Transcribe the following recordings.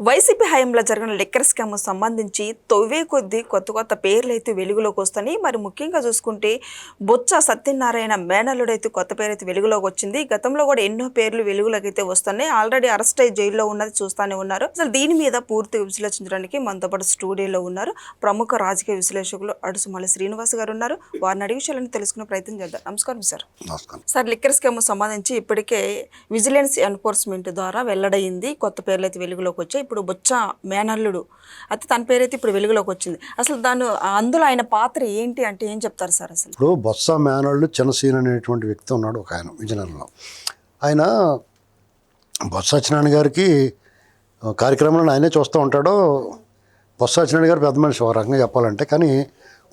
YCP హయాంలో జరిగిన liquor scam సంబంధించి తొవ్వే కొద్దీ కొత్త కొత్త పేర్లు అయితే వెలుగులోకి వస్తున్నాయి మరి ముఖ్యంగా చూసుకుంటే బొత్స సత్యనారాయణ మేనల్లుడైతే కొత్త పేరు అయితే వెలుగులోకి వచ్చింది. గతంలో కూడా ఎన్నో పేర్లు వెలుగులోకి అయితే వస్తున్నాయి. ఆల్రెడీ అరెస్ట్ అయ్యి జైల్లో ఉన్నది చూస్తూనే ఉన్నారు. అసలు దీని మీద పూర్తిగా విశ్లేషించడానికి మనతో పాటు స్టూడియోలో ఉన్నారు ప్రముఖ రాజకీయ విశ్లేషకులు అడుసుమల్లి శ్రీనివాస్ గారు ఉన్నారు. వారిని అడిగి విషయాలను తెలుసుకునే ప్రయత్నం చేద్దాం. నమస్కారం సార్. నమస్కారం. సార్ లిక్కర్ స్కామ్ సంబంధించి ఇప్పటికే విజిలెన్స్ ఎన్ఫోర్స్మెంట్ ద్వారా వెల్లడైంది కొత్త పేర్లు అయితే వెలుగులోకి వచ్చా? ఇప్పుడు బొచ్చ మేనల్లుడు. అయితే తన పేరైతే ఇప్పుడు వెలుగులోకి వచ్చింది. అసలు దాని అందులో ఆయన పాత్ర ఏంటి అంటే ఏం చెప్తారు సార్ అసలు? ఇప్పుడు బొత్స మేనల్లుడు చిన్నసీన్ అనేటువంటి వ్యక్తి ఉన్నాడు ఒక ఆయన విజయనగరంలో. ఆయన బొత్స సత్యనారాయణ గారికి కార్యక్రమాలను ఆయనే చూస్తూ ఉంటాడు బొత్స సత్యనారాయణ గారు పెద్ద మనిషి ఒక రకంగా చెప్పాలంటే. కానీ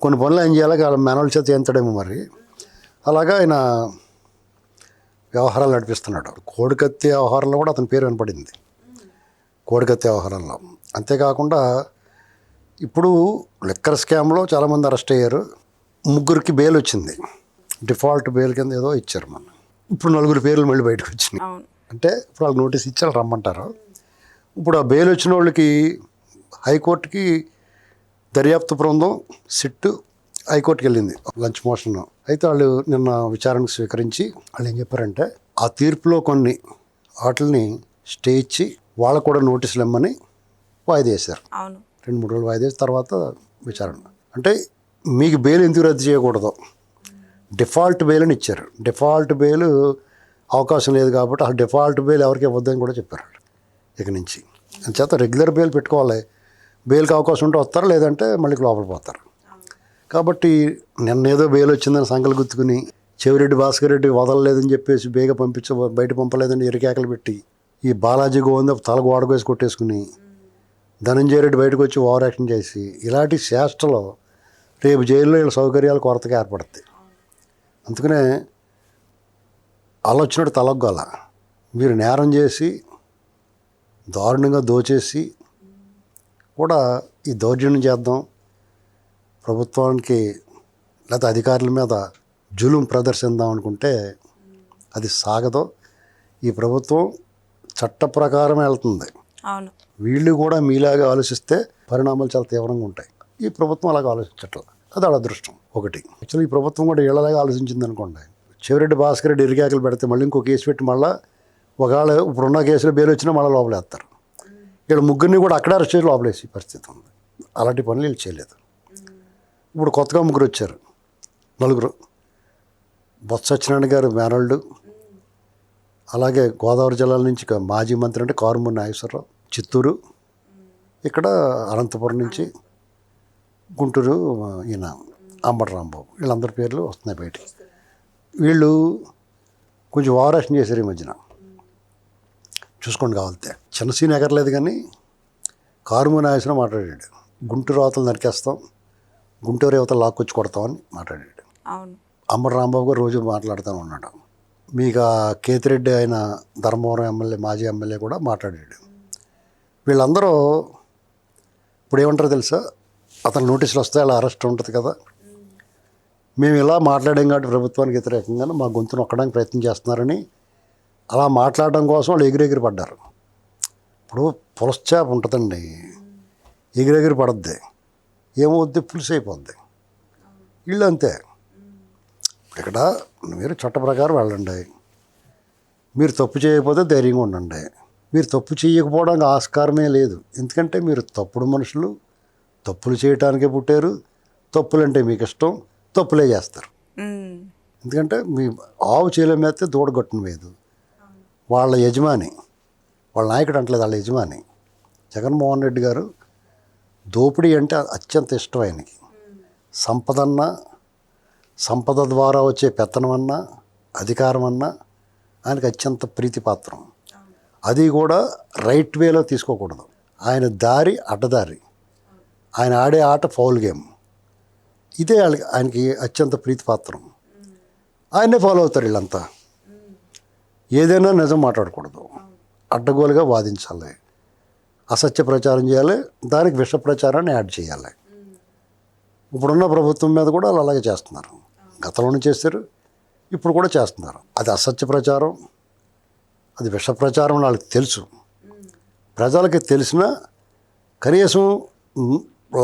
కొన్ని పనులు ఆయన చేయాలి వాళ్ళ మేనల్ చేత ఏంతడేమో మరి. అలాగా ఆయన వ్యవహారాలు నడిపిస్తున్నాడు. కోడికత్తి వ్యవహారంలో కూడా అతని పేరు వినపడింది. కోడికత్తి వ్యవహారంలో. అంతేకాకుండా ఇప్పుడు లిక్కర్ స్కామ్లో చాలామంది అరెస్ట్ అయ్యారు. ముగ్గురికి బెయిల్ వచ్చింది. డిఫాల్ట్ బెయిల్ కింద ఏదో ఇచ్చారు మన ఇప్పుడు నలుగురు పేర్లు మళ్ళీ బయటకు వచ్చినాయి. అంటే ఇప్పుడు వాళ్ళకి నోటీస్ ఇచ్చారు రమ్మంటారు. ఇప్పుడు ఆ బెయిల్ వచ్చిన వాళ్ళకి హైకోర్టుకి దర్యాప్తు బృందం సిట్టు హైకోర్టుకి వెళ్ళింది. Lunch motion. అయితే వాళ్ళు నిన్న విచారణకు స్వీకరించి వాళ్ళు ఏం చెప్పారంటే ఆ తీర్పులో కొన్ని వాటిని స్టే ఇచ్చి వాళ్ళకు కూడా నోటీసులు ఇమ్మని వాయిదా వేశారు అవును. రెండు మూడు రోజులు వాయిదా వేసిన తర్వాత విచారణ. అంటే మీకు బెయిల్ ఎందుకు రద్దు చేయకూడదు? డిఫాల్ట్ బెయిల్ అని ఇచ్చారు. డిఫాల్ట్ బెయిల్ అవకాశం లేదు కాబట్టి ఆ డిఫాల్ట్ బెయిల్ ఎవరికి ఇవ్వద్దని కూడా చెప్పారు ఇక నుంచి. చేత రెగ్యులర్ బెయిల్ పెట్టుకోవాలి. బెయిల్కి అవకాశం ఉంటే వస్తారు? లేదంటే మళ్ళీ లోపల పోతారు? కాబట్టి నిన్న ఏదో బెయిల్ వచ్చిందని సంకలు గుర్తుకుని చెవిరెడ్డి భాస్కర్ రెడ్డి వదలలేదని చెప్పేసి బేగ పంపించ బయట పంపలేదని ఎరికేకలు పెట్టి ఈ బాలాజీ గోవింద తలకు వాడకేసి కొట్టేసుకుని ధనంజయ రెడ్డి బయటకు వచ్చి ఓవర్ యాక్షన్ చేసి ఇలాంటి శాస్త్రలో రేపు జైల్లో వీళ్ళ సౌకర్యాలు కొరతగా ఏర్పడుతుంది అందుకనే ఆలోచనడు తలగ్గల మీరు నేరం చేసి దారుణంగా దోచేసి కూడా ఈ దౌర్జన్యం చేద్దాం. ప్రభుత్వానికి లేదా అధికారుల మీద జులుం ప్రదర్శిద్దాం అనుకుంటే అది సాగదు. ఈ ప్రభుత్వం చట్ట ప్రకారం వెళ్తుంది. అవును. వీళ్ళు కూడా మీలాగా ఆలోచిస్తే పరిణామాలు చాలా తీవ్రంగా ఉంటాయి. ఈ ప్రభుత్వం అలాగ ఆలోచించట్ల అది వాళ్ళ అదృష్టం ఒకటి. యాక్చువల్లీ ఈ ప్రభుత్వం కూడా వీళ్ళలాగా ఆలోచించింది అనుకోండి. చెవిరెడ్డి భాస్కర్ రెడ్డి ఇరికాకలు పెడితే మళ్ళీ ఇంకో కేసు పెట్టి మళ్ళీ ఒకవేళ ఇప్పుడున్న కేసులో బెయిల్ వచ్చినా మళ్ళీ లోపలేస్తారు వీళ్ళు ముగ్గురిని కూడా అక్కడ అరెస్ట్ చేసి లోపలేసి పరిస్థితి ఉంది. అలాంటి పనులు వీళ్ళు చేయలేదు. ఇప్పుడు కొత్తగా ముగ్గురు వచ్చారు. నలుగురు. బొత్స సత్యనారాయణ గారు మేనల్డ్ అలాగే గోదావరి జిల్లాల నుంచి మాజీ మంత్రి అంటే కారుమూరి నాగేశ్వరరావు చిత్తూరు ఇక్కడ అనంతపురం నుంచి గుంటూరు ఈయన అంబటి రాంబాబు వీళ్ళందరి పేర్లు వస్తున్నాయి బయటికి. వీళ్ళు కొంచెం ఓవరాక్షన్ చేశారు ఈ మధ్యన. చూసుకోండి కావాలితే. చిన్న సీన్ ఎగరలేదు కానీ కారుమూరి నాగేశ్వరరావు మాట్లాడాడు. గుంటూరు అవతలు నరికేస్తాం గుంటూరు అవతలు లాక్కొచ్చి కొడతామని మాట్లాడాడు. అవును. అంబటి రాంబాబు గారు రోజు మాట్లాడుతూ ఉన్నాడు. మీకు ఆ కేతిరెడ్డి ఆయన ధర్మవరం ఎమ్మెల్యే మాజీ ఎమ్మెల్యే కూడా మాట్లాడాడు. వీళ్ళందరూ ఇప్పుడు ఏమంటారు తెలుసా? అతను నోటీసులు వస్తే అలా అరెస్ట్ ఉంటుంది కదా. మేము ఇలా మాట్లాడాం కాబట్టి ప్రభుత్వానికి వ్యతిరేకంగా మా గొంతు నొక్కడానికి ప్రయత్నం చేస్తున్నారని అలా మాట్లాడడం కోసం వాళ్ళు ఎగిరెగిరి పడ్డారు. ఇప్పుడు పులశ్చాప ఉంటుందండి. ఎగిరెగిరి పడద్ది. ఏమవుద్ది? పులుసు అయిపోద్ది వీళ్ళు అంతే ఇక్కడ మీరు చట్ట ప్రకారం వెళ్ళండి. మీరు తప్పు చేయకపోతే ధైర్యంగా ఉండండి. మీరు తప్పు చేయకపోవడానికి ఆస్కారమే లేదు. ఎందుకంటే మీరు తప్పుడు మనుషులు తప్పులు చేయటానికే పుట్టారు. తప్పులంటే మీకు ఇష్టం తప్పులే చేస్తారు. ఎందుకంటే మీ ఆవు చేయలే మేస్తే దూడగొట్టను లేదు వాళ్ళ యజమాని వాళ్ళ నాయకుడు అంటలేదు వాళ్ళ యజమాని. జగన్మోహన్ రెడ్డి గారు దోపిడీ అంటే అత్యంత ఇష్టం ఆయనకి. సంపదన్నా సంపద ద్వారా వచ్చే పెత్తనం అన్నా అధికారం అన్నా ఆయనకు అత్యంత ప్రీతిపాత్రం. అది కూడా రైట్ వేలో తీసుకోకూడదు. ఆయన దారి అడ్డదారి. ఆయన ఆడే ఆట ఫౌల్ గేమ్. ఇదే ఆయనకి అత్యంత ప్రీతిపాత్రం. ఆయనే ఫాలో అవుతారు వీళ్ళంతా. ఏదైనా నిజం మాట్లాడకూడదు. అడ్డగోలుగా వాదించాలి. అసత్య ప్రచారం చేయాలి. దానికి విష ప్రచారాన్ని యాడ్ చేయాలి. ఇప్పుడున్న ప్రభుత్వం మీద కూడా వాళ్ళు అలాగే చేస్తున్నారు. గతంలోనే చేశారు ఇప్పుడు కూడా చేస్తున్నారు. అది అసత్య ప్రచారం అది విష ప్రచారం వాళ్ళకి తెలుసు. ప్రజలకి తెలిసిన కనీసం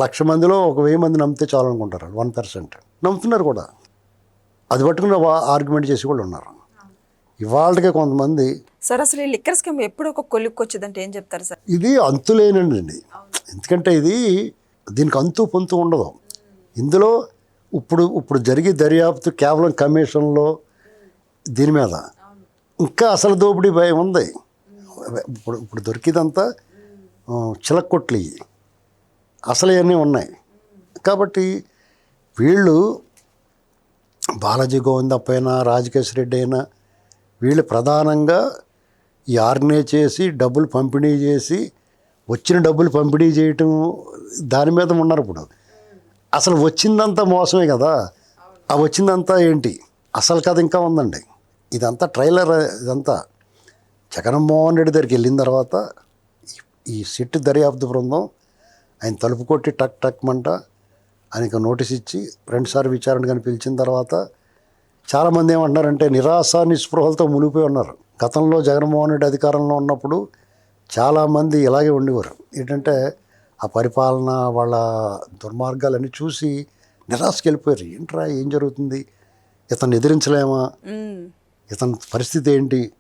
లక్ష మందిలో ఒక వెయ్యి మంది నమ్మితే చాలు అనుకుంటారు వన్ పర్సెంట్. నమ్ముతున్నారు కూడా. అది పట్టుకుని ఆర్గ్యుమెంట్ చేసి కూడా ఉన్నారు. ఇవాళకే కొంతమంది సార్ అసలు ఈ లిక్కర్ స్కామ్ ఎప్పుడు ఒక కొలిక్కి వచ్చిందంటే ఏం చెప్తారు సార్? ఇది అంతులేనండి. ఎందుకంటే ఇది దీనికి అంతు పొంతు ఉండదు. ఇందులో ఇప్పుడు ఇప్పుడు జరిగే దర్యాప్తు కేవలం కమిషన్లో దీని మీద. ఇంకా అసలు దోపిడీ భయం ఉంది. ఇప్పుడు ఇప్పుడు దొరికిదంతా చిలక్కొట్లు ఇవి అసలు ఇవన్నీ ఉన్నాయి. కాబట్టి వీళ్ళు బాలాజీ గోవిందప్ప అయినా రాజకేశ్ రెడ్డి అయినా వీళ్ళు ప్రధానంగా ఈ ఆర్గనైజ్ చేసి డబ్బులు పంపిణీ చేసి వచ్చిన డబ్బులు పంపిణీ చేయటం దాని మీద ఉన్నారు ఇప్పుడు. అసలు వచ్చిందంతా మోసమే కదా. ఆ వచ్చిందంతా ఏంటి? అసలు కథ ఇంకా ఉందండి. ఇదంతా ట్రైలర్ ఇదంతా. జగన్మోహన్ రెడ్డి దగ్గరికి వెళ్ళిన తర్వాత ఈ- సిట్ దర్యాప్తు బృందం ఆయన తలుపు కొట్టి టక్ టక్ మంట ఆయనకు నోటీస్ ఇచ్చి రెండుసార్లు విచారణ కానీ పిలిచిన తర్వాత చాలామంది ఏమంటున్నారంటే నిరాశ నిస్పృహలతో మునిగిపోయి ఉన్నారు. గతంలో జగన్మోహన్ రెడ్డి అధికారంలో ఉన్నప్పుడు చాలామంది ఇలాగే ఉండేవారు. ఏంటంటే ఆ పరిపాలన వాళ్ళ దుర్మార్గాలన్నీ చూసి నిరాశకి వెళ్ళిపోయారు. ఏంట్రా ఏం జరుగుతుంది? ఇతన్ని ఎదిరించలేమా. ఇతని పరిస్థితి ఏంటి?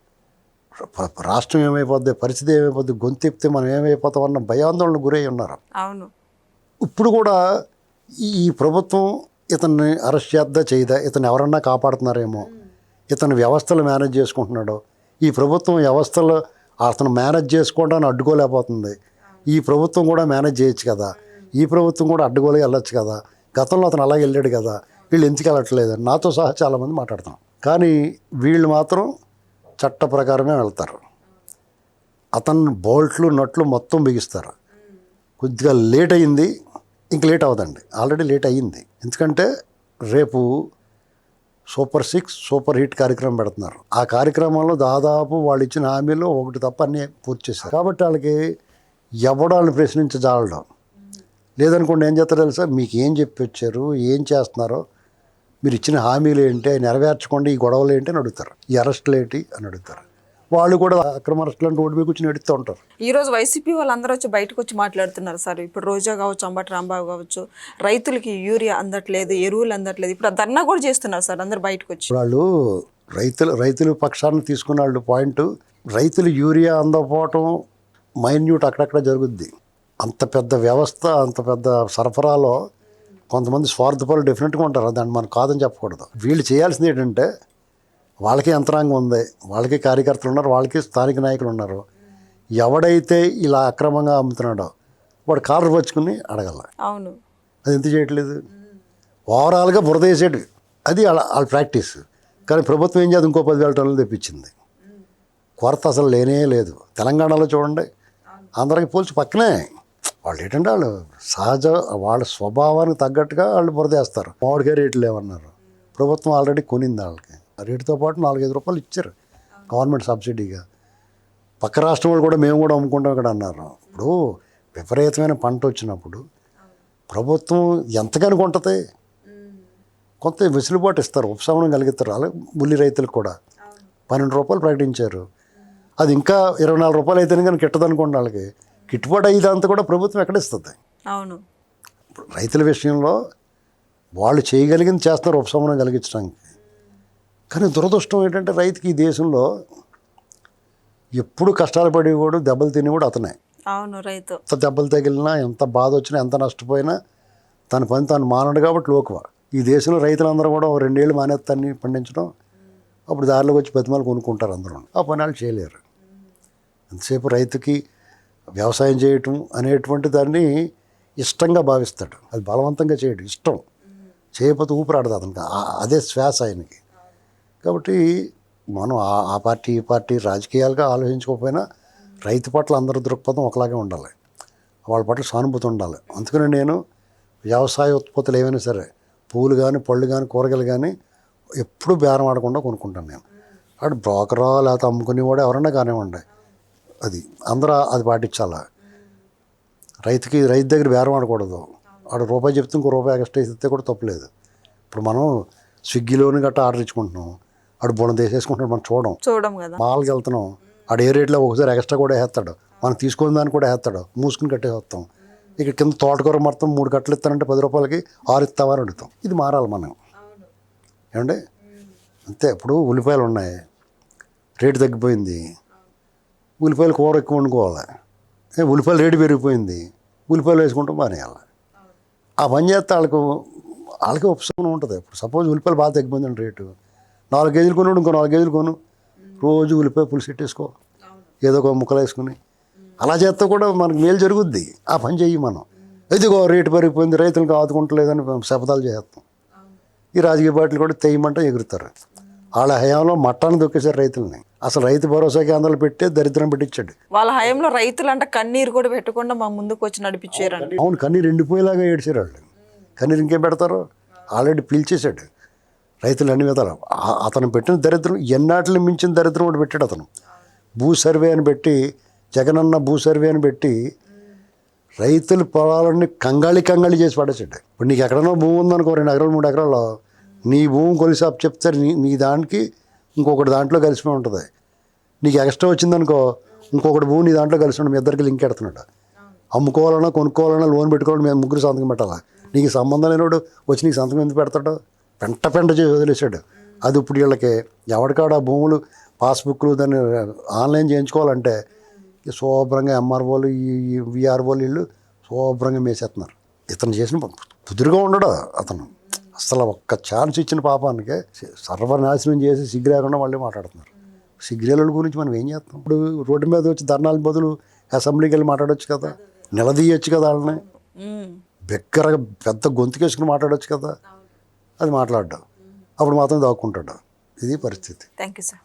రాష్ట్రం ఏమైపోద్ది? పరిస్థితి ఏమైపోద్ది? గొంతెప్తే మనం ఏమైపోతాం? అన్న భయాందోళన గురై ఉన్నారు. అవును. ఇప్పుడు కూడా ఈ ఈ ప్రభుత్వం ఇతన్ని అరెస్ట్ చేద్దా చేయదా? ఇతను ఎవరన్నా కాపాడుతున్నారేమో? ఇతను వ్యవస్థలు మేనేజ్ చేసుకుంటున్నాడో? ఈ ప్రభుత్వం వ్యవస్థలు అతను మేనేజ్ చేసుకోవడానికి అడ్డుకోలేకపోతుంది. ఈ ప్రభుత్వం కూడా మేనేజ్ చేయొచ్చు కదా. ఈ ప్రభుత్వం కూడా అడ్డుకోలే వెళ్ళొచ్చు కదా. గతంలో అతను అలాగే వెళ్ళాడు కదా. వీళ్ళు ఎందుకు వెళ్ళట్లేదు? నాతో సహా చాలామంది మాట్లాడతాం. కానీ వీళ్ళు మాత్రం చట్ట ప్రకారమే వెళ్తారు. అతను బోల్ట్లు నట్లు మొత్తం బిగిస్తారు. కొద్దిగా లేట్ అయింది ఇంక లేట్ అవ్వదండి. ఆల్రెడీ లేట్ అయ్యింది. ఎందుకంటే రేపు సూపర్ సిక్స్ సూపర్ హిట్ కార్యక్రమం పెడుతున్నారు. ఆ కార్యక్రమంలో దాదాపు వాళ్ళు ఇచ్చిన హామీలో ఒకటి తప్ప అన్నీ పూర్తి చేశారు. కాబట్టి వాళ్ళకి ఎవడాలను ప్రశ్నించజాలడం లేదనుకోండి ఏం చేస్తారో తెలుసా? మీకు ఏం చెప్పి వచ్చారు? ఏం చేస్తున్నారో? మీరు ఇచ్చిన హామీలు ఏంటి? నెరవేర్చకుండా ఈ గొడవలు ఏంటి అని అడుగుతారు. ఈ అరెస్టులు ఏంటి అని అడుగుతారు. వాళ్ళు కూడా అక్రమ అరెస్టులు అంటే మీద కూర్చొని ఎడుతూ ఉంటారు. ఈ రోజు వైసీపీ వాళ్ళందరూ వచ్చి బయటకు వచ్చి మాట్లాడుతున్నారు సార్. ఇప్పుడు రోజా కావచ్చు అంబటి రాంబాబు కావచ్చు రైతులకి యూరియా అందట్లేదు ఎరువులు అందట్లేదు. ఇప్పుడు ధర్నా కూడా చేస్తున్నారు సార్ అందరు బయటకు వచ్చి. వాళ్ళు రైతులు రైతుల పక్షాన్ని తీసుకున్న వాళ్ళు పాయింట్ రైతులు యూరియా అందకపోవటం మైన్యూట్ అక్కడక్కడ జరుగుద్ది. అంత పెద్ద వ్యవస్థ అంత పెద్ద సరఫరాలో కొంతమంది స్వార్థపరులు డెఫినెట్గా ఉంటారు. దాన్ని మనం కాదని చెప్పకూడదు. వీళ్ళు చేయాల్సింది ఏంటంటే వాళ్ళకి యంత్రాంగం ఉంది. వాళ్ళకి కార్యకర్తలు ఉన్నారు. వాళ్ళకి స్థానిక నాయకులు ఉన్నారు. ఎవడైతే ఇలా అక్రమంగా అమ్ముతున్నాడో వాడు కాలర్ పరుచుకుని అడగల. అవును. అది ఎందుకు చేయట్లేదు? ఓవరాల్గా బురద వేసేటి అది వాళ్ళ వాళ్ళ ప్రాక్టీస్. కానీ ప్రభుత్వం ఏం చేద్దాం ఇంకో పదివేల టన్నులు తెప్పించింది. కొరత అసలు లేనే లేదు. తెలంగాణలో చూడండి. అందరికి పోల్చి పక్కనే. వాళ్ళు ఏంటంటే వాళ్ళు సహజ వాళ్ళ స్వభావానికి తగ్గట్టుగా వాళ్ళు బురదేస్తారు మామిడికాయ రేట్లు లేవన్నారు. ప్రభుత్వం ఆల్రెడీ కొనింది వాళ్ళకి. ఆ రేటుతో పాటు నాలుగైదు రూపాయలు ఇచ్చారు గవర్నమెంట్ సబ్సిడీగా. పక్క రాష్ట్రం వాళ్ళు కూడా మేము కూడా అమ్ముకుంటాం ఇక్కడ అన్నారు. ఇప్పుడు విపరీతమైన పంట వచ్చినప్పుడు ప్రభుత్వం ఎంతగానో కొంటది? కొంత వెసులుబాటు ఇస్తారు ఉపశమనం కలిగిస్తారు. అలాగే ఉల్లి రైతులకు కూడా. పన్నెండు రూపాయలు ప్రకటించారు. అది ఇంకా ఇరవై నాలుగు రూపాయలు అయితేనే కానీ కిట్టదనుకోండి వాళ్ళకి. గిట్టుబాటు అయ్యేదంతా కూడా ప్రభుత్వం ఎక్కడ ఇస్తుంది. అవును. రైతుల విషయంలో వాళ్ళు చేయగలిగింది చేస్తారు ఉపశమనం కలిగించడానికి. కానీ దురదృష్టం ఏంటంటే రైతుకి ఈ దేశంలో ఎప్పుడు కష్టాలు పడేవాడు దెబ్బలు తినేవాడు అతనే. అవును రైతు. ఎంత దెబ్బలు తగిలినా ఎంత బాధ వచ్చినా ఎంత నష్టపోయినా తన పని తాను మానడు కాబట్టి లోకువ. ఈ దేశంలో రైతులందరూ కూడా రెండేళ్ళు మానేస్తాన్ని పండించడం అప్పుడు దారిలోకి వచ్చి బతిమాలు కొనుక్కుంటారు అందరూ. ఆ పని వాళ్ళు చేయలేరు. ఎంతసేపు రైతుకి వ్యవసాయం చేయటం అనేటువంటి దాన్ని ఇష్టంగా భావిస్తాడు. అది బలవంతంగా చేయడు ఇష్టం. చేయకపోతే ఊపిరాడదు అతనికి. అదే శ్వాస ఆయనకి. కాబట్టి మనం ఆ- ఆ పార్టీ ఈ పార్టీ రాజకీయాలుగా ఆలోచించుకోకపోయినా రైతు పట్ల అందరి దృక్పథం ఒకలాగే ఉండాలి. వాళ్ళ పట్ల సానుభూతి ఉండాలి. అందుకని నేను వ్యవసాయ ఉత్పత్తులు ఏవైనా సరే పూలు కానీ పళ్ళు కానీ కూరగాయలు కానీ ఎప్పుడూ బేరం ఆడకుండా కొనుక్కుంటాను నేను. అటు బ్రోకరా లేకపోతే అమ్ముకునేవాడు ఎవరన్నా కానివ్వండి. అది అందరూ అది పాటించాలా. రైతుకి రైతు దగ్గర బేరం ఆడకూడదు. వాడు రూపాయి చెప్తే ఇంకో రూపాయి ఎక్స్ట్రా ఇస్తే కూడా తప్పలేదు ఇప్పుడు మనం స్విగ్గీలోని గట్రా ఆర్డర్ ఇచ్చుకుంటున్నాం. వాడు బుణం తీసేసుకుంటున్నాడు మనం చూడం. చూడం కదా. మాల్కి వెళ్తున్నాం. ఆడు ఏ రేట్లో ఒకసారి ఎక్స్ట్రా కూడా వేస్తాడు. మనం తీసుకున్న దాన్ని కూడా వేస్తాడు. మూసుకుని కట్టేస్తాం ఇక కింద తోటకూర మొత్తం మూడు కట్టలు ఇస్తానంటే పది రూపాయలకి ఆరు ఇస్తావా అని అడుగుతాం. ఇది మారాలి మనం. ఏమండి? అంతే. ఇప్పుడు ఉల్లిపాయలు ఉన్నాయి. రేటు తగ్గిపోయింది. ఉల్లిపాయలు కూర ఎక్కువ వండుకోవాలి. ఉల్లిపాయలు రేటు పెరిగిపోయింది. ఉల్లిపాయలు వేసుకుంటాం మానేయాలి. ఆ పని చేస్తే వాళ్ళకు వాళ్ళకి ఉపశమనం ఉంటుంది. ఇప్పుడు సపోజ్ ఉల్లిపాయలు బాగా తగ్గిపోయిందండి రేటు. నాలుగు కేజీలు కొను ఇంకో నాలుగు కేజీలు కొను. రోజు ఉల్లిపాయ పులుసు పెట్టేసుకో. ఏదో ఒక ముక్కలు వేసుకుని. అలా చేస్తే కూడా మనకు మేలు జరుగుద్ది. ఆ పని చెయ్యి మనం. ఇదిగో రేటు పెరిగిపోయింది. రైతులకు ఆదుకుంటలేదని శపథాలు చేస్తాం. ఈ రాజకీయ పార్టీలు కూడా తెయ్యమంటే ఎగురుతారు. వాళ్ళ హయాంలో మట్టాన్ని దొక్కేశారు రైతుల్ని. అసలు రైతు భరోసా కేంద్రాలు పెట్టే దరిద్రం పెట్టించాడు. వాళ్ళ హయాంలో రైతులంట కన్నీరు కూడా పెట్టకుండా మా ముందుకు వచ్చి నడిపించారంట అవును కన్నీరు ఎండిపోయేలాగా ఏడ్చారు వాళ్ళు. కన్నీరు ఇంకేం పెడతారు? ఆల్రెడీ పిలిచేశాడు. రైతులు అన్ని విధాలు. అతను పెట్టిన దరిద్రం ఎన్నాటిని మించిన దరిద్రం ఒకటి పెట్టాడు అతను. భూ సర్వే అని పెట్టి జగనన్న భూ సర్వే అని పెట్టి రైతుల పొలాలన్నీ కంగాళి కంగాళి చేసి పడేసాడు ఇప్పుడు నీకు ఎక్కడైనా భూమి ఉందనుకో రెండు ఎకరాలు మూడు ఎకరాలు నీ భూమి కొలిసి అప్ చెప్తారు నీ నీ దానికి ఇంకొకటి దాంట్లో కలిసిపోయి ఉంటుంది. నీకు ఎక్స్ట్రా వచ్చిందనుకో ఇంకొకటి భూమి నీ దాంట్లో కలిసి ఉంటుంది మీ ఇద్దరికి లింక్ ఎడుతున్నాడు. అమ్ముకోవాలన్నా కొనుక్కోవాలన్నా లోన్ పెట్టుకోవాలని మేము ముగ్గురు సంతకం పెట్టాలా? నీకు సంబంధం లేనివాడు వచ్చి నీకు సంతకం ఎందుకు పెడతాడు? పెంట పెంట చేసి వదిలేశాడు. అది ఇప్పుడు వీళ్ళకి ఎవరికాడ ఆ భూములు పాస్బుక్లు దాన్ని ఆన్లైన్ చేయించుకోవాలంటే శుభ్రంగా ఎంఆర్ఓలు ఈ విఆర్ఓలు వీళ్ళు శుభ్రంగా మేసేస్తున్నారు ఇతను చేసిన కుదురుగా ఉండడు అతను. అసలు ఒక్క ఛాన్స్ ఇచ్చిన పాపానికి సర్వనాశనం చేసి సిగ్గు లేకుండా మళ్ళీ మాట్లాడుతున్నారు. సిగ్గులేల గురించి మనం ఏం చేస్తాం? ఇప్పుడు రోడ్డు మీద వచ్చి ధర్నాల బదులు అసెంబ్లీకి వెళ్ళి మాట్లాడొచ్చు కదా? నిలదీయొచ్చు కదా వాళ్ళని. బెక్కరగా పెద్ద గొంతుకేసుకుని మాట్లాడొచ్చు కదా? అది మాట్లాడ్డావు అప్పుడు మాత్రం దాక్కుంటాడు. ఇది పరిస్థితి. Thank you sir.